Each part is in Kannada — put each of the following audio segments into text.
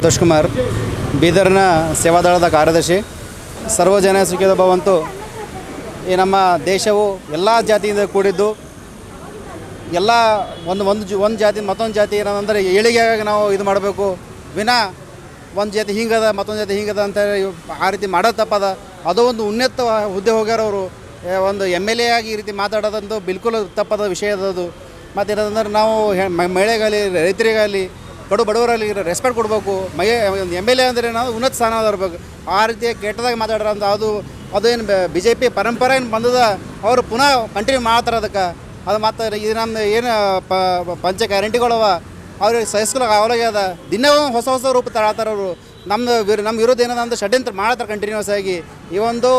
ಸಂತೋಷ್ ಕುಮಾರ್, ಬೀದರ್ನ ಸೇವಾದಳದ ಕಾರ್ಯದರ್ಶಿ. ಸರ್ವಜನ ಸುಖದ ಭವಂತು, ಈ ನಮ್ಮ ದೇಶವು ಎಲ್ಲ ಜಾತಿಯಿಂದ ಕೂಡಿದ್ದು, ಎಲ್ಲ ಒಂದು ಒಂದು ಜ, ಒಂದು ಜಾತಿ, ಮತ್ತೊಂದು ಜಾತಿ ಏನಂದರೆ ಏಳಿಗೆಯಾಗಿ ನಾವು ಇದು ಮಾಡಬೇಕು. ವಿನ ಒಂದು ಜಾತಿ ಹಿಂಗದ, ಮತ್ತೊಂದು ಜಾತಿ ಹಿಂಗದ ಅಂತ ಆ ರೀತಿ ಮಾಡೋದು ತಪ್ಪದ. ಅದು ಒಂದು ಉನ್ನತ ಹುದ್ದೆ ಹೋಗ್ಯಾರವರು ಒಂದು ಎಂ ಎಲ್ ಎ ಆಗಿ ಈ ರೀತಿ ಮಾತಾಡೋದಂತೂ ಬಿಲ್ಕುಲ್ ತಪ್ಪದ ವಿಷಯ ಅದು ಮತ್ತು ಏನಂದ್ರೆ ನಾವು ಮಹಿಳೆಗಾಗಲಿ ರೈತರಿಗಾಗಲಿ ಕಡು ಬಡವರಲ್ಲಿ ರೆಸ್ಪೆಕ್ಟ್ ಕೊಡಬೇಕು. ಮೈ ಒಂದು ಎಂ ಎಲ್ ಎ ಅಂದರೆ ನಾವು ಉನ್ನತ ಸ್ಥಾನ ಇರಬೇಕು ಆ ರೀತಿ ಕೆಟ್ಟದಾಗಿ ಮಾತಾಡ್ರ ಅಂತ ಅದು ಅದೇನು ಬಿ ಜೆ ಪಿ ಪರಂಪರೆ ಏನು ಬಂದದ, ಅವರು ಪುನಃ ಕಂಟಿನ್ಯೂ ಮಾಡ್ತಾರೆ ಅದಕ್ಕೆ ಅದು ಮತ್ತು ಇದು ನಮ್ಮ ಏನು, ಪ, ಪಂಚ ಗ್ಯಾರಂಟಿಗಳವ. ಅವ್ರಿಗೆ ಸಹಿಸ್ಕೊಳಕ್ಕೆ ಅವಲಾಗ್ಯದ ದಿನ ಒಂದ್ ಹೊಸ ಹೊಸ ರೂಪ ತಾಳ್ತಾರ ಅವರು. ನಮ್ದು ವಿರ್ ನಮ್ಮ ವಿರೋಧ ಏನದ ಅಂತ ಷಡ್ಯಂತ್ರ ಮಾಡ್ತಾರೆ ಕಂಟಿನ್ಯೂಸ್ ಆಗಿ. ಈ ಒಂದು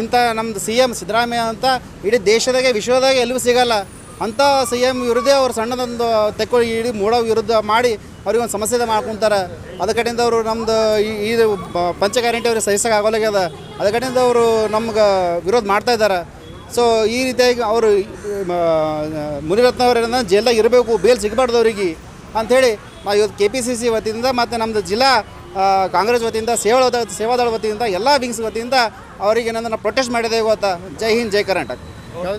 ಇಂಥ ನಮ್ಮದು ಸಿ ಎಂ ಸಿದ್ದರಾಮಯ್ಯ ಅಂತ ಇಡೀ ದೇಶದಾಗೆ, ವಿಶ್ವದಾಗೆ ಎಲ್ಲೂ ಸಿಗಲ್ಲ. ಅಂಥ ಸಿ ಎಂ ವಿರುದ್ಧ ಅವ್ರು ಸಣ್ಣದೊಂದು ತೆಕ್ಕೊಳ್ಳಿ ಇಡಿ ಮೂಡ ವಿರುದ್ಧ ಮಾಡಿ ಅವ್ರಿಗೆ ಒಂದು ಸಮಸ್ಯೆ ಮಾಡ್ಕೊಂತಾರೆ. ಅದ ಕಡೆಯಿಂದ ಅವರು ನಮ್ದು ಈ- ಇದು ಪಂಚ ಗ್ಯಾರಂಟಿ ಅವ್ರಿಗೆ ಸಹಿಸಕ ಆಗೋಲಾಗ್ಯದ ಅದ ಕಡೆಯಿಂದ ಅವರು ನಮ್ಗೆ ವಿರೋಧ ಮಾಡ್ತಾ ಇದ್ದಾರೆ. ಸೊ ಈ ರೀತಿಯಾಗಿ ಅವರು ಮುನಿರತ್ನ ಅವರೇನ ಜೈಲಾಗ ಇರಬೇಕು, ಬೇಲ್ ಸಿಗಬಾರ್ದು ಅವರಿಗೆ ಅಂಥೇಳಿ ನಾವು ಇವತ್ತು ಕೆ ಪಿ ಸಿ ಸಿ ವತಿಯಿಂದ ಮತ್ತು ನಮ್ಮದು ಜಿಲ್ಲಾ ಕಾಂಗ್ರೆಸ್ ವತಿಯಿಂದ ಸೇವಾ ಸೇವಾದಳ ವತಿಯಿಂದ, ಎಲ್ಲ ವಿಂಗ್ಸ್ ವತಿಯಿಂದ ಅವರಿಗೆ ಏನಂದ್ರೆ ಪ್ರೊಟೆಸ್ಟ್ ಮಾಡಿದೆ ಇವತ್ತು. ಜೈ ಹಿಂದ್, ಜೈ ಕರ್ನಾಟಕ.